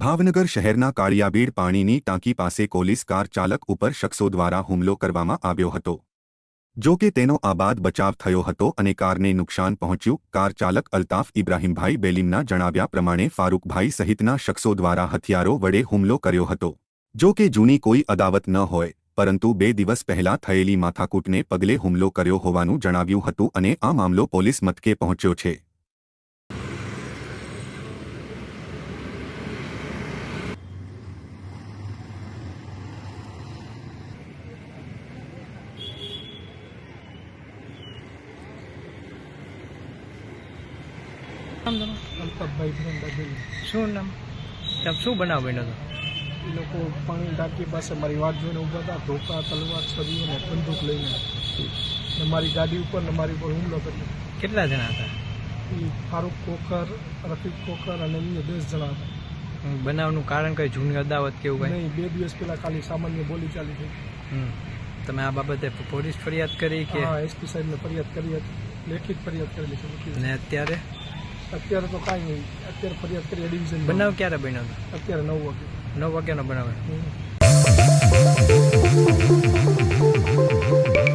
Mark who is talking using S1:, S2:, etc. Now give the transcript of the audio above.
S1: ભાવનગર શહેરના કાળિયાબીડ પાણીની ટાંકી પાસે પોલીસ કાર ચાલક ઉપર શખ્સો દ્વારા હુમલો કરવામાં આવ્યો હતો. જો કે તેનો આબાદ બચાવ થયો હતો અને કારને નુકસાન પહોંચ્યું, કાર ચાલક અલ્તાફ ઇબ્રાહીમભાઈ બેલીમના જણાવ્યા પ્રમાણે ફારૂકભાઈ સહિતના શખ્સો દ્વારા હથિયારો વડે હુમલો કર્યો હતો. જો કે જૂની કોઈ અદાવત ન હોય, પરંતુ બે દિવસ પહેલા થયેલી માથાકૂટને પગલે હુમલો કર્યો હોવાનું જણાવ્યું હતું અને આ મામલો પોલીસ મથકે પહોંચ્યો છે.
S2: શું નામ? તમે શું બનાવ બન્યો હતો
S3: એ લોકો પાણી ટાંકી પાસે મારી વાત જોઈને ઊભા હતા ધોકા તલવાર છરીઓ ને બંદૂક લઈને. ને મારી ગાડી ઉપર ને મારી ઉપર હુમલો કર્યો.
S2: કેટલા જણા હતા?
S3: એ ફારૂક કોકર રફીક કોકર અને અન્ય દસ જણા હતા.
S2: બનાવનું કારણ કઈ જૂની અદાવત કેવું કઈ?
S3: નહીં બે દિવસ પહેલા ખાલી સામાન્ય બોલી ચાલી
S2: હતી. તમે આ બાબતે પોલીસ ફરિયાદ કરી કે?
S3: હા એસપી સાહેબને ફરિયાદ કરી હતી. લેખિત ફરિયાદ કરેલી છે.
S2: ને અત્યારે?
S3: અત્યારે તો કાંઈ નહીં. અત્યારે ફરિયાદ કરી એ ડિવિઝન
S2: બનાવ ક્યારે બન્યો?
S3: અત્યારે નવ વાગે
S2: નવ વાગ્યાનો બનાવ.